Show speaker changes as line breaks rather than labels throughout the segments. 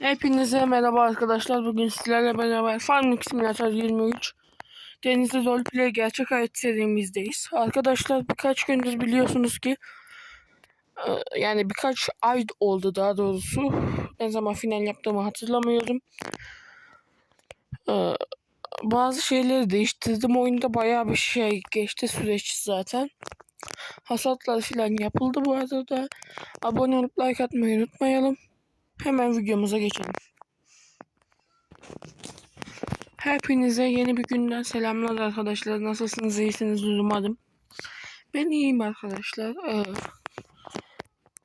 Hepinize merhaba arkadaşlar. Bugün sizlerle beraber Farming Simulator 23 Denizli Roleplay gerçek hayat serimizdeyiz. Arkadaşlar birkaç gündür biliyorsunuz ki e, yani birkaç ay oldu daha doğrusu. Ne zaman final yaptığımı hatırlamıyorum. E, Bazı şeyleri değiştirdim. Oyunda bayağı bir şey geçti süreç zaten. Hasatlar falan yapıldı bu arada. Abone olup like atmayı unutmayalım. Hemen videomuza geçelim. Hepinize yeni bir günden selamlar arkadaşlar. Nasılsınız? İyisiniz umarım. Ben iyiyim arkadaşlar. Ee,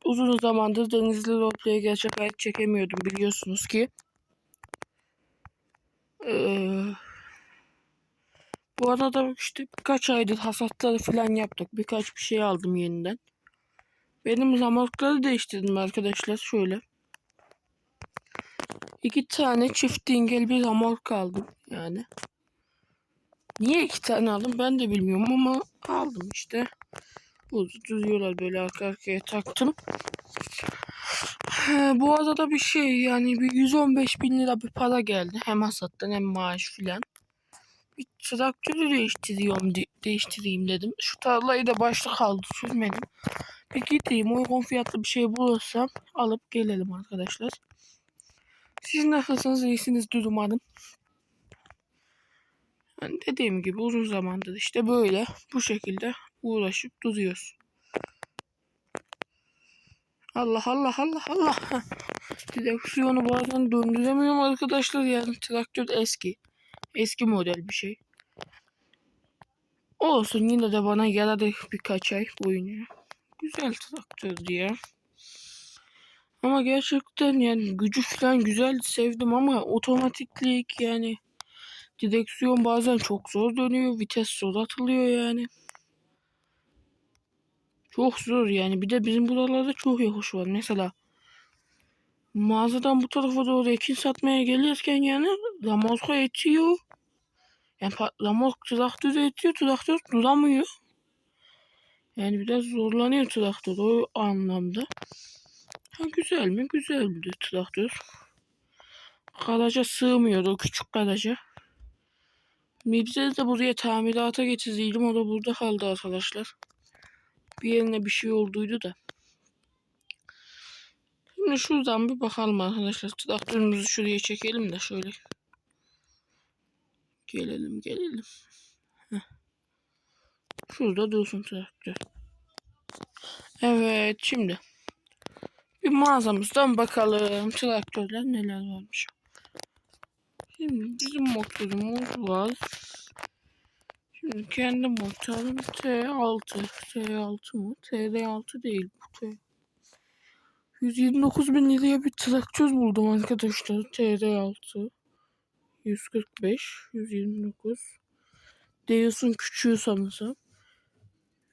uzun zamandır Denizli Roleplay'e gerçek hayat çekemiyordum biliyorsunuz ki. Ee, bu arada işte birkaç aydır hasatları falan yaptık. Birkaç bir şey aldım yeniden. Benim zamanlıkları değiştirdim arkadaşlar. Şöyle. İki tane çift dingel bir remork aldım yani. Niye iki tane aldım ben de bilmiyorum ama aldım işte. Burada duruyorlar böyle arka arkaya taktım. Bu arada bir şey yani bir 115 bin lira bir para geldi. Hem hasattan hem maaş filan. Bir traktörü değiştiriyorum de- değiştireyim dedim. Şu tarlayı da başta kaldı sürmedim. Bir gideyim uygun fiyatlı bir şey bulursam alıp gelelim arkadaşlar. Siz nasılsınız? İyisinizdir umarım. Yani dediğim gibi uzun zamandır işte böyle bu şekilde uğraşıp duruyoruz. Allah Allah Allah Allah. Direksiyonu bazen döndüremiyorum arkadaşlar yani traktör eski. Eski model bir şey. Olsun yine de bana yaradı birkaç ay boyunca. Güzel traktör diye. Ama gerçekten yani gücü falan güzel sevdim ama otomatiklik yani direksiyon bazen çok zor dönüyor. Vites zor atılıyor yani. Çok zor yani. Bir de bizim buralarda çok yokuş var. Mesela mağazadan bu tarafa doğru ekin satmaya gelirken yani Ramazka etiyor. Yani Ramazk traktörü etiyor. Traktör duramıyor. Yani biraz zorlanıyor traktör o anlamda. Ha, güzel mi? Güzeldi traktör. Garaja sığmıyor o küçük garaja. Mibze'de de buraya tamirata getirdiydim. O da burada kaldı arkadaşlar. Bir yerine bir şey olduydu da. Şimdi şuradan bir bakalım arkadaşlar. Traktörümüzü şuraya çekelim de şöyle. Gelelim gelelim. Heh. Şurada dursun traktör. Evet şimdi. Bir mağazamızdan bakalım traktörler neler varmış. Şimdi bizim motorumuz var. Şimdi kendi motorum T6. T6 mı? TR6 değil bu T. 129 bin liraya bir traktör buldum arkadaşlar. TR6. 145. 129. Deus'un küçüğü sanırsam.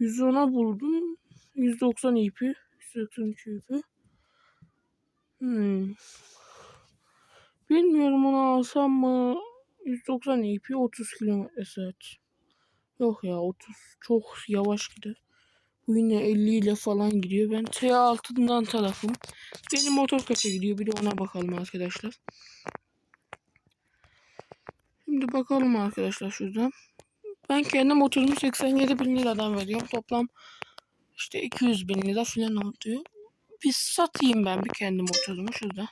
110'a buldum. 190 ipi. 183 ipi. Hmm. Bilmiyorum onu alsam mı? 190 ipi 30 km saat. Yok ya 30 çok yavaş gider. Bu yine 50 ile falan gidiyor. Ben T6'dan tarafım. Benim motor kaça gidiyor bir de ona bakalım arkadaşlar. Şimdi bakalım arkadaşlar şuradan. Ben kendi motorumu 87 bin liradan veriyorum. Toplam işte 200 bin lira falan oluyor. Bir satayım ben bir kendi motorumu şurada.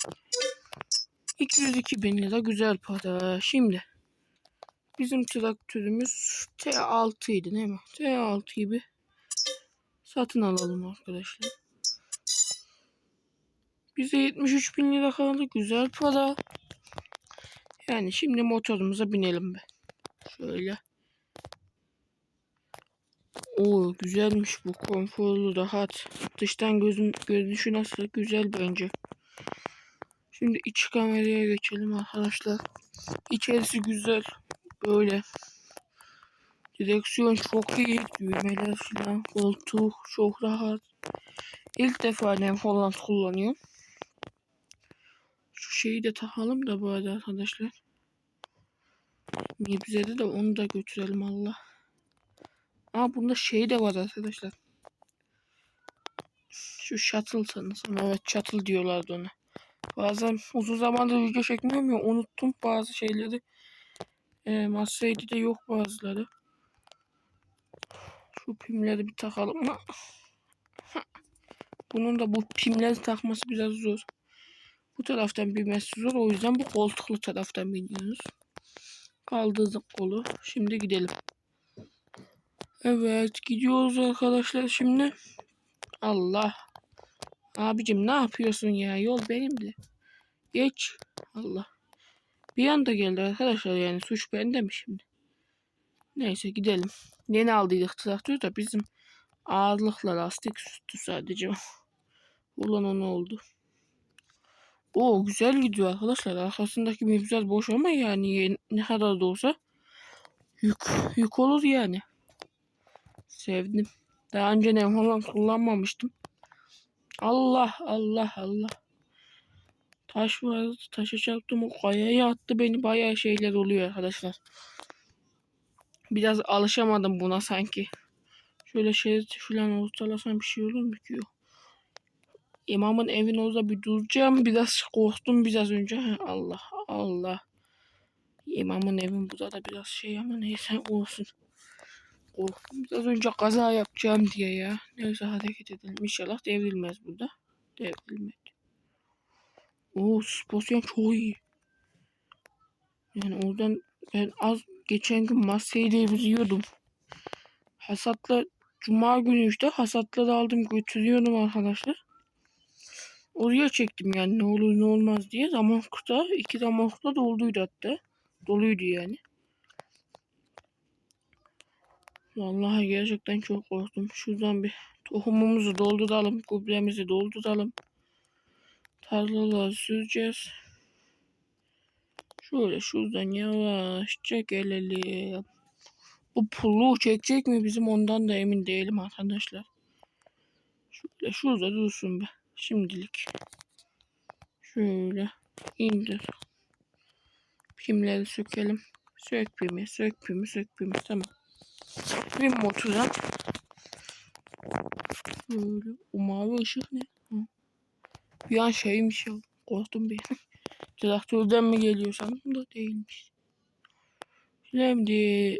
202 bin lira güzel para. Şimdi bizim traktörümüz T6 idi değil mi? T6'yı bir satın alalım arkadaşlar. Bize 73 bin lira kaldı. Güzel para. Yani şimdi motorumuza binelim be. Şöyle. Oo güzelmiş bu. Konforlu, rahat. Dıştan gözün görünüşü nasıl? Güzel bence. Şimdi iç kameraya geçelim arkadaşlar. İçerisi güzel. Böyle. Direksiyon çok iyi. Düğmeler falan. Koltuk çok rahat. İlk defa nem Holland kullanıyorum. Şu şeyi de takalım da bu arada arkadaşlar. Nibze'de de onu da götürelim Allah. Aa bunda şey de var arkadaşlar. Şu shuttle sanırsam. Evet shuttle diyorlardı ona. Bazen uzun zamandır video çekmiyorum ya unuttum bazı şeyleri. E, Massey'de de yok bazıları. Şu pimleri bir takalım mı? Bunun da bu pimleri takması biraz zor. Bu taraftan binmesi zor. O yüzden bu koltuklu taraftan biniyoruz. Kaldırdık kolu. Şimdi gidelim. Evet gidiyoruz arkadaşlar şimdi. Allah. Abicim ne yapıyorsun ya? Yol benimdi. Geç. Allah. Bir anda geldi arkadaşlar yani suç bende mi şimdi? Neyse gidelim. Yeni aldıydık traktör da bizim ağırlıkla lastik süstü sadece. Ulan o ne oldu? O güzel gidiyor arkadaşlar. Arkasındaki mevzular boş ama yani ne kadar da olsa yük, yük olur yani. Sevdim. Daha önce ne falan kullanmamıştım. Allah Allah Allah. Taş var. Taşa çarptım. O kayaya attı beni. Bayağı şeyler oluyor arkadaşlar. Biraz alışamadım buna sanki. Şöyle şerit falan ortalasam bir şey olur mu ki? İmamın evin orada bir duracağım. Biraz korktum biraz önce. Allah Allah. İmamın evin burada da biraz şey ama neyse olsun. Korktum biraz önce kaza yapacağım diye ya. Neyse hareket edelim. İnşallah devrilmez burada. Devrilmedi. Oo suspensiyon çok iyi. Yani oradan ben az geçen gün masayı devriyordum. Hasatla Cuma günü işte hasatları aldım götürüyordum arkadaşlar. Oraya çektim yani ne olur ne olmaz diye. Damokta iki damokta dolduydu hatta. Doluydu yani. Vallahi gerçekten çok korktum. Şuradan bir tohumumuzu dolduralım. Gübremizi dolduralım. Tarlaları süreceğiz. Şöyle şuradan yavaşça gelelim. Bu pulluğu çekecek mi bizim ondan da emin değilim arkadaşlar. Şöyle şurada dursun be. Şimdilik. Şöyle indir. Pimleri sökelim. Sök pimi, sök pimi, sök pimi. Tamam. Bir motora. Böyle. O mavi ışık ne? Hı. Bir an şeymiş ya. Korktum bir. Traktörden mi geliyor sandım da değilmiş. Şimdi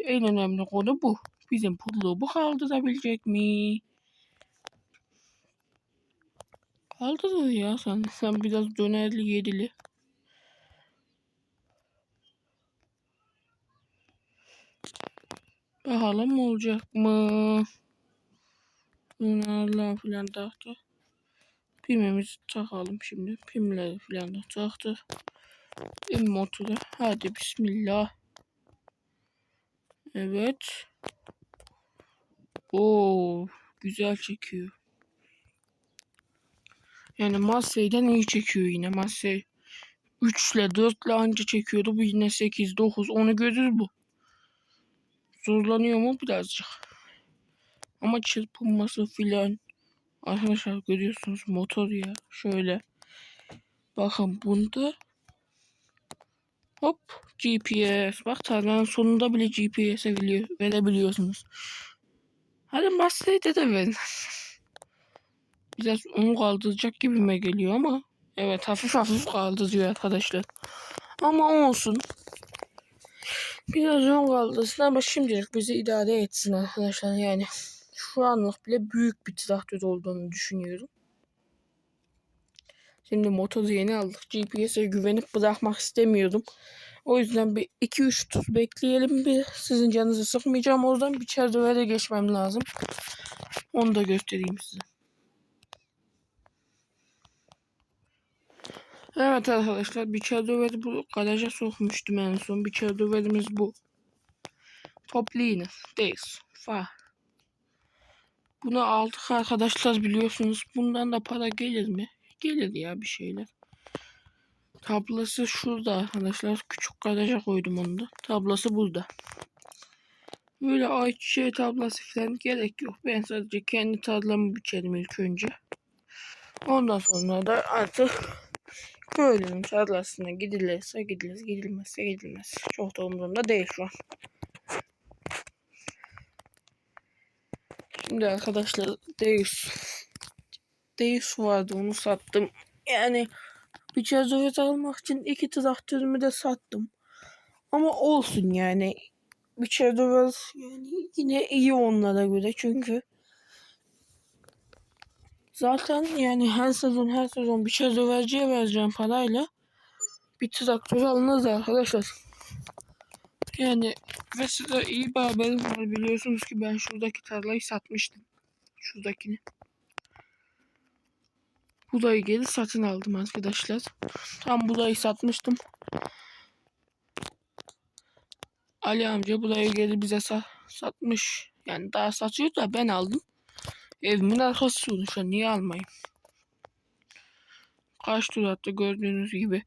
en önemli konu bu. Bizim pulluğu bu kaldırabilecek mi? Kaldırır ya sen. Sen biraz dönerli yedili. Bakalım olacak mı? Dönerler filan taktı. Pimimizi takalım şimdi. Pimleri filan da taktı. Motoru. Hadi bismillah. Evet. Oo, güzel çekiyor. Yani Massey'den iyi çekiyor yine. Massey 3 ile 4 ile anca çekiyordu. Bu yine 8, 9, onu görür bu. Zorlanıyor mu birazcık. Ama çırpınması filan. Arkadaşlar görüyorsunuz motor ya. Şöyle. Bakın bunda hop GPS. Bak tarlanın sonunda bile GPS veriyor, verebiliyorsunuz. Hadi Massey'de de verin. Biraz onu kaldıracak gibime geliyor ama evet hafif hafif kaldırıyor arkadaşlar. Ama olsun. Biraz ön kaldırsın ama şimdilik bizi idare etsin arkadaşlar yani. Şu anlık bile büyük bir traktör olduğunu düşünüyorum. Şimdi motoru yeni aldık. GPS'e güvenip bırakmak istemiyorum. O yüzden bir 2-3 tur bekleyelim bir. Sizin canınızı sıkmayacağım. Oradan bir çerdivere geçmem lazım. Onu da göstereyim size. Evet arkadaşlar bir çerdiveri bu garaja sokmuştum en son. Bir çerdiverimiz bu. Toplu iğne. Değil. Fa. Bunu aldık arkadaşlar biliyorsunuz. Bundan da para gelir mi? Gelir ya bir şeyler. Tablası şurada arkadaşlar. Küçük garaja koydum onu da. Tablası burada. Böyle ayçiçeği tablası falan gerek yok. Ben sadece kendi tarlamı biçerim ilk önce. Ondan sonra da artık köylünün tarlasına gidilirse gidilir, gidilmezse gidilmez. Çok da umurumda değil şu an. Şimdi arkadaşlar Deus Deus vardı onu sattım. Yani Bir çerçeve almak için iki traktörümü de sattım. Ama olsun yani. Bir çerçeve yani yine iyi onlara göre çünkü zaten yani her sezon her sezon bir çerçeveciye vereceğim parayla bir traktör alınır arkadaşlar. Yani ve size iyi bir haberim var. Biliyorsunuz ki ben şuradaki tarlayı satmıştım. Şuradakini. Budayı geri satın aldım arkadaşlar. Tam budayı satmıştım. Ali amca budayı geri bize sa satmış. Yani daha satıyor da ben aldım. Evimin arkası sonuçta niye almayayım? Kaç tur gördüğünüz gibi.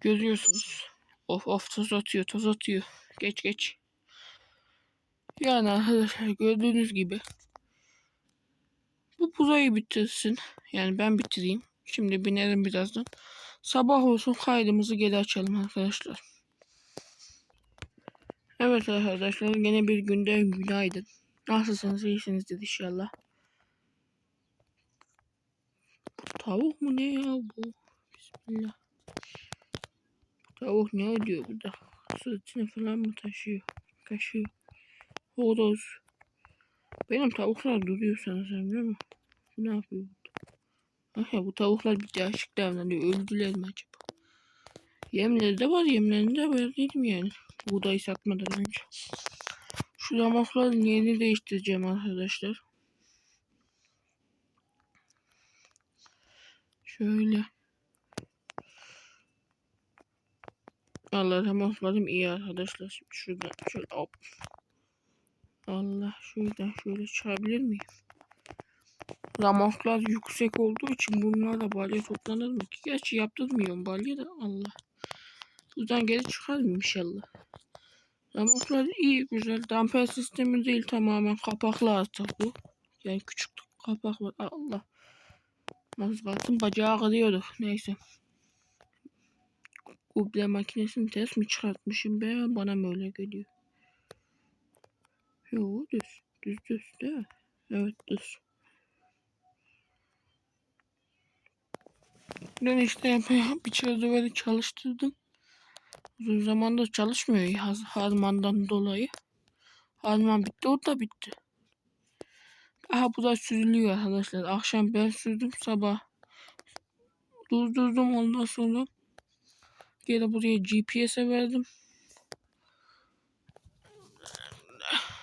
Görüyorsunuz. Of of toz atıyor toz atıyor. Geç geç. Yani arkadaşlar gördüğünüz gibi. Bu burayı bitirsin. Yani ben bitireyim. Şimdi binelim birazdan. Sabah olsun kaydımızı geri açalım arkadaşlar. Evet arkadaşlar yine bir günde günaydın. Nasılsınız iyisinizdir inşallah. Bu tavuk mu ne ya bu? Bismillah. Tavuk ne diyor burada? Sırtını falan mı taşıyor? Kaşıyor. Horoz. Benim tavuklar duruyor sanırsam değil mi? Bu ne yapıyor burada? Ah ya bu tavuklar bir değişik davranıyor. Öldüler mi acaba? Yemleri de var. Yemlerini de verdiydim yani. Buğdayı satmadan önce. Şu damakların yerini değiştireceğim arkadaşlar. Şöyle. Allah damaklarım iyi arkadaşlar. Şimdi şuradan şöyle hop. Allah şuradan şöyle çıkabilir miyim? Ramaklar yüksek olduğu için bunlarla balya toplanır mı ki? Gerçi yaptırmıyorum balya da Allah. Buradan geri çıkarım inşallah. Ramaklar iyi güzel. Damper sistemi değil tamamen kapaklı artık bu. Yani küçük kapak var. Allah. Mazgatın bacağı kırıyorduk. Neyse. Kuble makinesini ters mi çıkartmışım be? Bana mı öyle geliyor? Yo düz. Düz düz değil mi? Evet düz. Ben işte bir çerçeveli çalıştırdım. Uzun zamandır çalışmıyor harmandan dolayı. Harman bitti o da bitti. Aha bu da sürülüyor arkadaşlar. Akşam ben sürdüm sabah. Durdurdum ondan sonra geri buraya GPS'e verdim.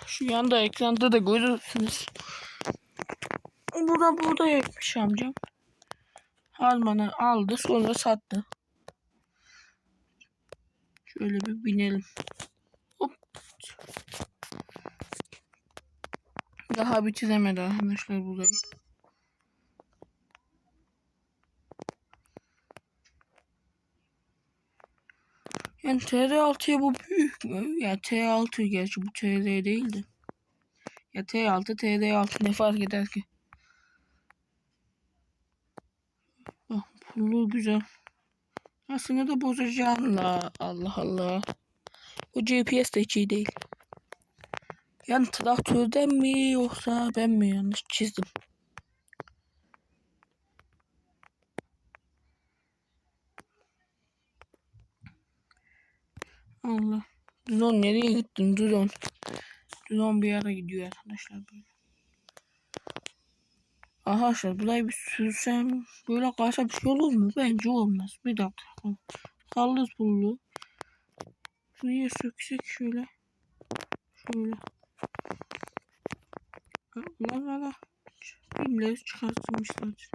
Şu yanda ekranda da görürsünüz. Burada burada yakmış amcam. Harmanı aldı sonra sattı. Şöyle bir binelim. Hop. Daha bitiremedi arkadaşlar burayı. Yani TR6'ya bu büyük mü? Ya T6 gerçi bu TR değildi. Ya T6 TR6 ne fark eder ki? Oh, pullu güzel. Aslında da bozacağım la. Allah Allah. Bu GPS de hiç iyi değil. Yani traktörden mi yoksa ben mi yanlış çizdim? Allah. Drone nereye gittin drone? Drone bir yere gidiyor arkadaşlar böyle. Arkadaşlar burayı bir sürsem böyle kalsa bir şey olur mu? Bence olmaz. Bir dakika. Kaldır pullu. Şuraya söksek şöyle. Şöyle. Allah Allah. Filmleri çıkartmışlar.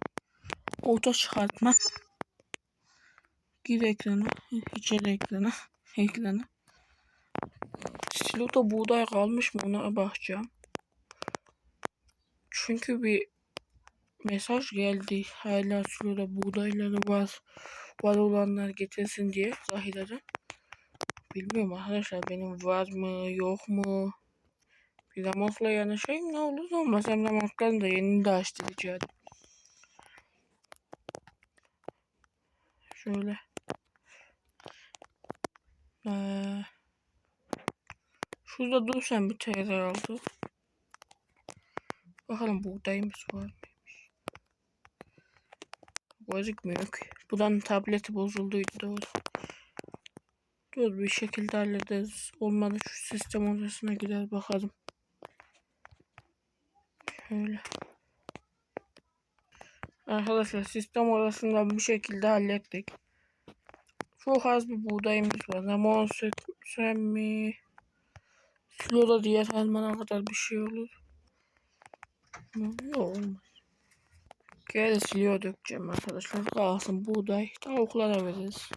Orta çıkartma. Gir ekrana. İçeri ekrana. Ekrana. Siloda buğday kalmış mı ona bakacağım. Çünkü bir mesaj geldi. Hala siloda buğdayları var. Var olanlar getirsin diye zahireden. Bilmiyorum arkadaşlar benim var mı yok mu? Bir damakla yanaşayım ne olur olmaz. Hem damakların da yeni de açtı Şöyle. Ee, şurada dur sen bir TR aldı. Bakalım buğdayımız var mıymış? Gözükmüyor ki. Buranın tableti bozulduydu doğru. Dur bir şekilde hallederiz. Olmadı şu sistem odasına gider bakalım. Şöyle. Arkadaşlar sistem odasından bir şekilde hallettik. Çok az bir buğdayımız var. Ama onu söksem mi? Siloda diğer harmana kadar bir şey olur. Yok olmaz. Geri siliyor dökeceğim arkadaşlar. Kalsın buğday. Tavuklara veririz.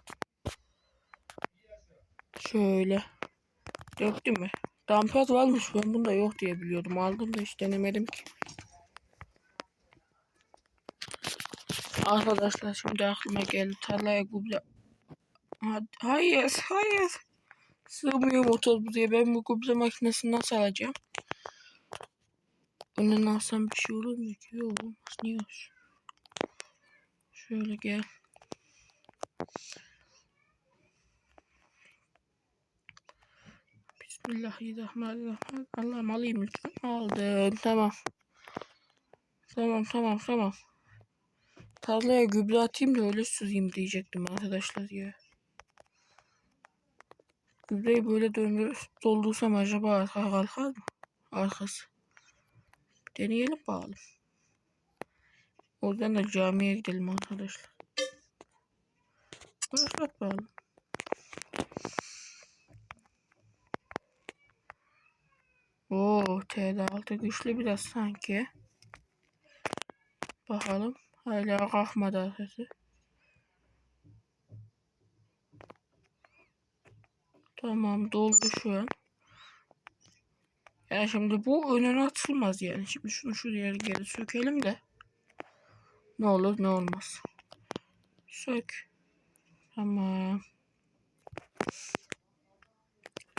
Şöyle. Döktü mü? Damper varmış. Ben bunda yok diye biliyordum. Aldım da hiç denemedim ki. Arkadaşlar şimdi aklıma geldi. Tarlaya gübre... Hayır, hayır. Sığmıyor motor buraya. Ben bu gübre makinesini nasıl alacağım? Önüne alsam bir şey olur mu ki? Olmaz. Niye olsun? Şöyle gel. Bismillahirrahmanirrahim. Allah'ım alayım lütfen. Aldım. Tamam. Tamam tamam tamam. Tarlaya gübre atayım da öyle süreyim diyecektim arkadaşlar ya. Gübreyi böyle döndür doldursam acaba arka kalkar mı? Arkası. Deneyelim bakalım. Oradan da camiye gidelim arkadaşlar. Başlat bakalım. Oo, TD6 güçlü biraz sanki. Bakalım. Hala kalkmadı arkası. Tamam doldu şu an. Yani şimdi bu önüne atılmaz yani. Şimdi şunu şuraya geri sökelim de. Ne olur ne olmaz. Sök. Tamam.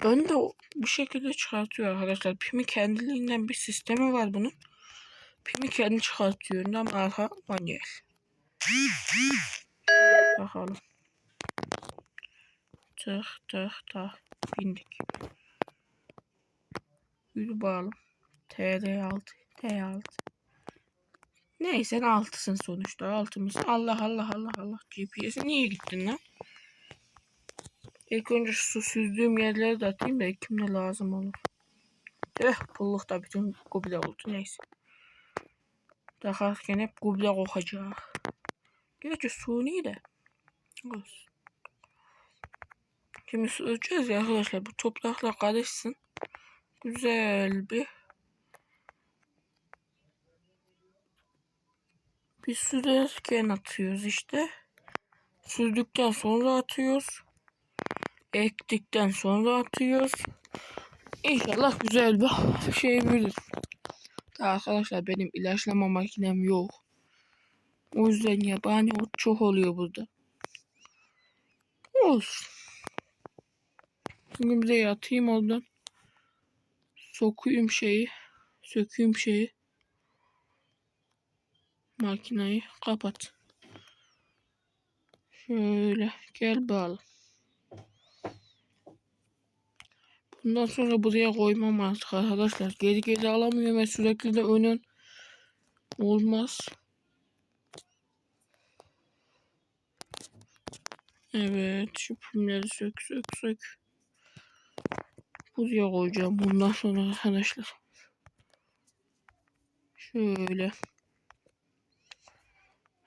Önde bu şekilde çıkartıyor arkadaşlar. Pimi kendiliğinden bir sistemi var bunun. Pimi kendi çıkartıyor. Önden arka manuel. Bakalım. Tık tık tık. Bindik. Yürü bağlı. TR6. T6. Neyse altısın sonuçta. Altımız. Allah Allah Allah Allah. GPS'e niye gittin lan? İlk önce su süzdüğüm yerleri de atayım da kimle lazım olur. Eh pulluk da bütün kuble oldu. Neyse. Takarken hep kuble kokacak. Gerçi suni de. Olsun. Şimdi süreceğiz ya arkadaşlar. Bu toprakla karışsın. Güzel bir bir sürerken atıyoruz işte. Sürdükten sonra atıyoruz. Ektikten sonra atıyoruz. İnşallah güzel bir şey verir. Arkadaşlar benim ilaçlama makinem yok. O yüzden yabani ot çok oluyor burada. Olsun. Şimdi bir de yatayım oradan. Sokuyum şeyi. Söküyüm şeyi. Makineyi kapat. Şöyle gel bağlı. Bundan sonra buraya koymam artık arkadaşlar. Geri geri alamıyorum ve sürekli de önün olmaz. Evet şu pimleri sök sök sök. Buraya koyacağım bundan sonra arkadaşlar. Şöyle.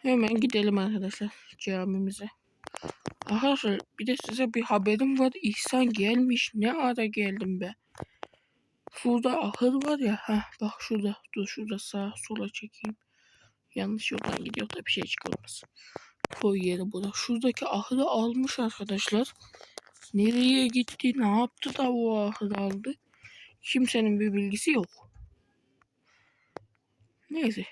Hemen gidelim arkadaşlar camimize. Arkadaşlar bir de size bir haberim var. İhsan gelmiş. Ne ara geldim be. Şurada ahır var ya. ha bak şurada. Dur şurada sağa sola çekeyim. Yanlış yoldan gidiyor da bir şey çıkılmaz. Koy yeri burada. Şuradaki ahırı almış arkadaşlar. Nereye gitti? Ne yaptı da o ahırı aldı? Kimsenin bir bilgisi yok. Neyse.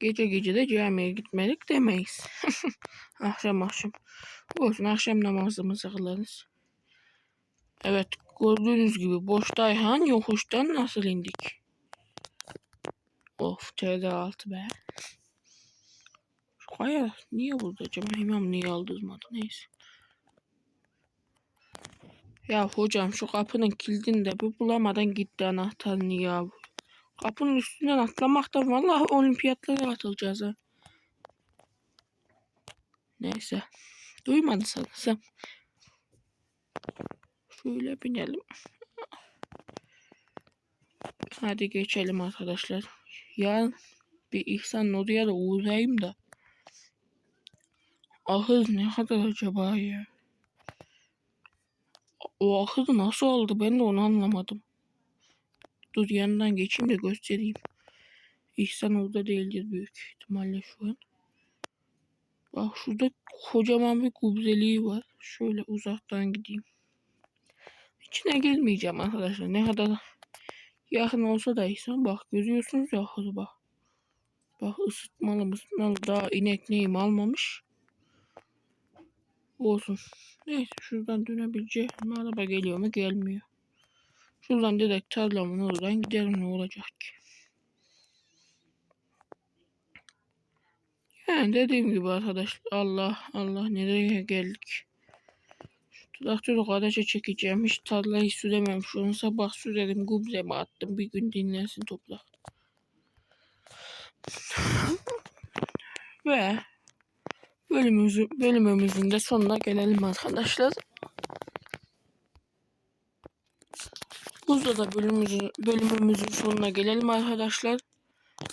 Gece gece de camiye gitmedik demeyiz. akşam akşam. Olsun akşam namazımızı kılarız. Evet gördüğünüz gibi boş dayhan yokuştan nasıl indik. Of TD6 be. Kaya niye burada acaba? İmam niye aldırmadı neyse. Ya hocam şu kapının kilidini de bir bulamadan gitti anahtarını ya. Kapının üstünden atlamaktan vallahi olimpiyatlara atılacağız ha. Neyse. Duymadı sanırsam. Şöyle binelim. Hadi geçelim arkadaşlar. Yarın bir İhsan oraya da uğrayayım da. Ahır ne kadar acaba ya? O ahır nasıl oldu ben de onu anlamadım. Dur yanından geçeyim de göstereyim. İhsan orada değildir büyük ihtimalle şu an. Bak şurada kocaman bir kubzeliği var. Şöyle uzaktan gideyim. İçine girmeyeceğim arkadaşlar. Ne kadar yakın olsa da İhsan bak görüyorsunuz ya ahırı bak. Bak ısıtmalı ısıtmalı daha inek neyim almamış. Olsun. Neyse şuradan dönebileceğim. Araba geliyor mu gelmiyor. Şuradan direkt tarlamın oradan giderim ne olacak ki. Yani dediğim gibi arkadaşlar Allah Allah nereye geldik. Şu traktörü karaca çekeceğim. Hiç tarlayı süremem. Şu an sabah sürerim. Gübremi attım. Bir gün dinlensin toprak. Ve bölümümüzün, bölümümüzün de sonuna gelelim arkadaşlar. Burada da bölümümüzün, bölümümüzün sonuna gelelim arkadaşlar.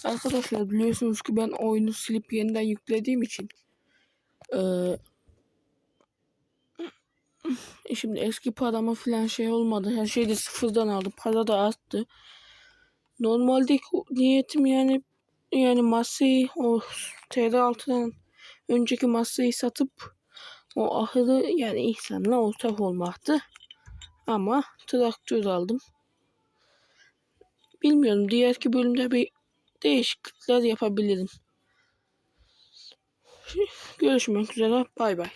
Arkadaşlar biliyorsunuz ki ben oyunu silip yeniden yüklediğim için eee, şimdi eski paramı falan şey olmadı. Her şeyi de sıfırdan aldım. Para da arttı. Normalde niyetim yani yani masayı o TR6'dan önceki masayı satıp o ahırı yani İhsan'la ortak olmaktı. Ama traktör aldım. Bilmiyorum diğerki bölümde bir değişiklikler yapabilirim. Görüşmek üzere. Bay bay.